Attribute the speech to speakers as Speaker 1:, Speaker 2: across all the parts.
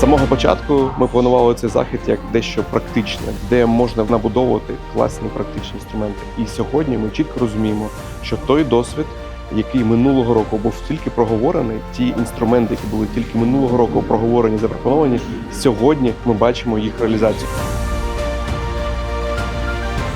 Speaker 1: Самого початку ми планували цей захід як дещо практичне, де можна набудовувати класні практичні інструменти. І сьогодні ми чітко розуміємо, що той досвід, який минулого року був тільки проговорений, ті інструменти, які були тільки минулого року проговорені, запропоновані, сьогодні ми бачимо їх реалізацію.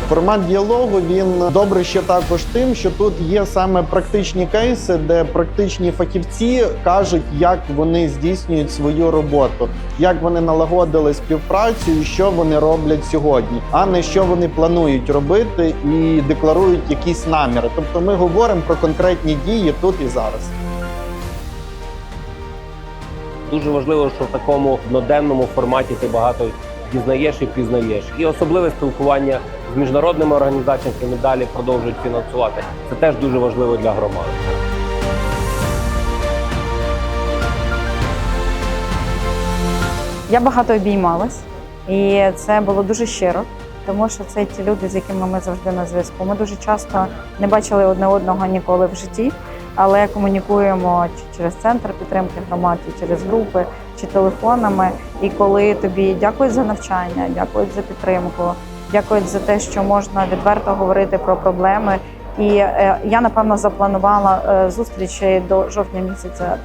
Speaker 2: Формат діалогу він добре ще також тим, що тут є саме практичні кейси, де практичні фахівці кажуть, як вони здійснюють свою роботу, як вони налагодили співпрацю і що вони роблять сьогодні, а не що вони планують робити і декларують якісь наміри. Тобто, ми говоримо про конкретні дії тут і зараз.
Speaker 3: Дуже важливо, що в такому одноденному форматі ти багато дізнаєш і пізнаєш. І особливе спілкування з міжнародними організаціями, далі продовжують фінансувати. Це теж дуже важливо для громади.
Speaker 4: Я багато обіймалась, і це було дуже щиро, тому що це ті люди, з якими ми завжди на зв'язку. Ми дуже часто не бачили одне одного ніколи в житті, але комунікуємо чи через центр підтримки громад, чи через групи, чи телефонами. І коли тобі дякують за навчання, дякують за підтримку, дякують за те, що можна відверто говорити про проблеми. І е, я напевно запланувала е, зустрічі до жовтня місяця.